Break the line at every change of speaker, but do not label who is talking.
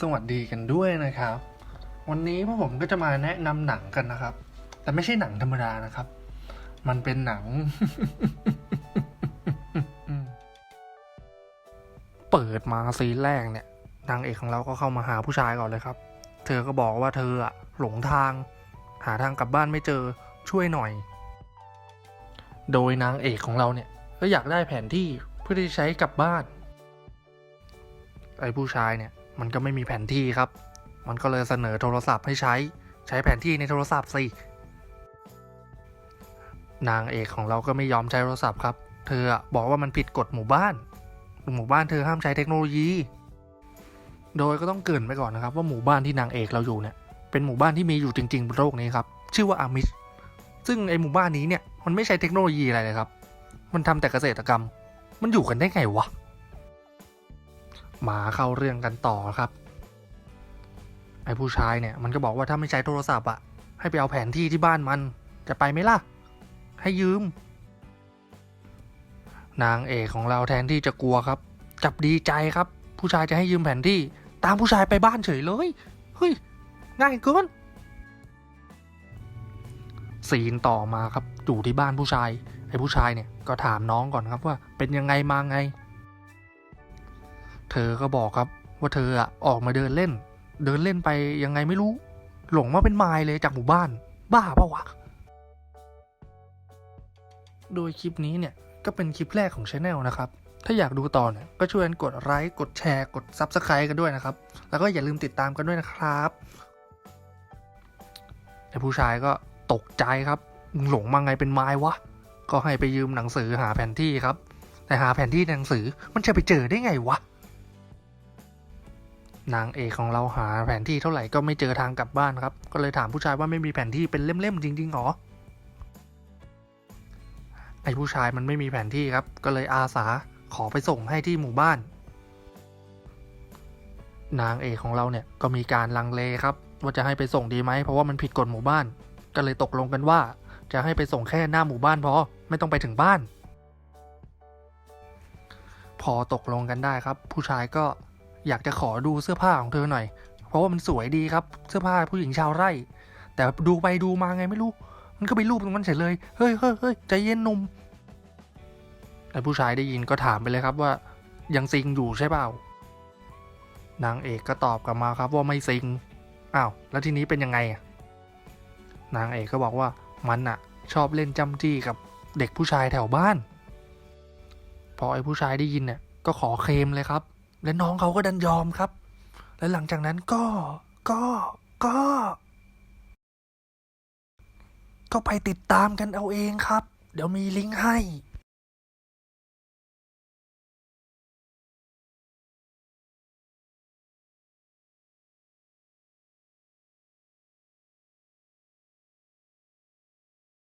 สวัสดีกันด้วยนะครับ วันนี้พวกผมก็จะมาแนะนำหนังกันนะครับ แต่ไม่ใช่หนังธรรมดานะครับ มันเป็นหนัง เปิดมาซีนแรกเนี่ยนางเอกของเราก็เข้ามาหาผู้ชายก่อนเลยครับ เธอก็บอกว่าเธออะหลงทาง หาทางกลับบ้านไม่เจอช่วยหน่อย โดยนางเอกของเราเนี่ย ก็อยากได้แผนที่เพื่อที่ใช้กลับบ้านไอ้ผู้ชายเนี่ย มันก็ไม่มีแผนที่ครับ มันก็เลยเสนอโทรศัพท์ให้ใช้ ใช้แผนที่ในโทรศัพท์สิ นางเอกของเราก็ไม่ยอมใช้โทรศัพท์ครับ เธอบอกว่ามันผิดกฎหมู่บ้าน หมู่บ้านเธอห้ามใช้เทคโนโลยี โดยก็ต้องเกรินไปก่อนนะครับ ว่าหมู่บ้านที่นางเอกเราอยู่เนี่ย เป็นหมู่บ้านที่มีอยู่จริงๆบนโลกนี้ครับ ชื่อว่าอามิช ซึ่งไอหมู่บ้านนี้เนี่ย มันไม่ใช้เทคโนโลยีอะไรเลยครับ มันทำแต่เกษตรกรรม มันอยู่กันได้ไงวะ มาเข้าเรื่องกันต่อครับ ไอ้ผู้ชายเนี่ยมันก็บอกว่าถ้าไม่ใช้โทรศัพท์อะให้ไปเอาแผนที่ที่บ้านมัน จะไปไหมล่ะ ให้ยืม นางเอกของเราแทนที่จะกลัวครับกับดีใจครับ ผู้ชายจะให้ยืมแผนที่ ตามผู้ชายไปบ้านเฉยเลยเฮ้ยง่ายเกินซีนต่อมาครับอยู่ที่บ้านผู้ชายไอ้ผู้ชายเนี่ยก็ถามน้องก่อนครับว่าเป็นยังไงมาไง เธอก็บอกครับ ว่าเธออะออกมาเดินเล่น เดินเล่นไปยังไงไม่รู้ หลงมาเป็นไมล์เลยจากหมู่บ้าน บ้าปะวะ โดยคลิปนี้เนี่ยก็เป็นคลิปแรกของช anel นะครับ ถ้าอยากดูต่อเนี่ยก็ช่วยกันกดไลค์กดแชร์กด Subscribe กันด้วยนะครับ แล้วก็อย่าลืมติดตามกันด้วยนะครับไอ้ผู้ชายก็ตกใจครับมึงหลงมาไงเป็นไม้วะ ก็ให้ไปยืมหนังสือหาแผนที่ครับ แต่หาแผนที่หนังสือมันจะไปเจอได้ไงวะ นางเอกของเราหาแผนที่เท่าไหร่ก็ไม่เจอทางกลับบ้านครับ ก็เลยถามผู้ชายว่าไม่มีแผนที่เป็นเล่มๆจริงๆหรอ ไอ้ผู้ชายมันไม่มีแผนที่ครับ ก็เลยอาสาขอไปส่งให้ที่หมู่บ้าน นางเอกของเราเนี่ยก็มีการลังเลครับว่าจะให้ไปส่งดีไหมเพราะว่ามันผิดกฎหมู่บ้าน ก็เลยตกลงกันว่า จะให้ไปส่งแค่หน้าหมู่บ้านพอไม่ต้องไปถึงบ้าน พอตกลงกันได้ครับ ผู้ชายก็ อยากจะขอดูเสื้อผ้าของเธอหน่อย เพราะว่ามันสวยดีครับ เสื้อผ้าผู้หญิงชาวไร่ แต่ดูไปดูมาไงไม่รู้ มันก็ไปรูปตรงนั้นเฉยเลย เฮ้ยเฮ้ยเฮ้ยใจเย็นหนุ่มแต่ผู้ชายได้ยินก็ถามไปเลยครับว่า ยังซิงอยู่ใช่เปล่า นางเอกก็ตอบกลับมาครับว่าไม่ซิง อ้าว แล้วทีนี้เป็นยังไงนางเอกก็บอกว่ามันอะชอบเล่นจำจี้กับเด็กผู้ชายแถวบ้าน พอไอ้ผู้ชายได้ยินเนี่ยก็ขอเคลมเลยครับ และน้องเขาก็ดันยอมครับ และหลังจากนั้นก็ ก็ ก็ ก็ไปติดตามกันเอาเองครับ เดี๋ยวมีลิงก์ให้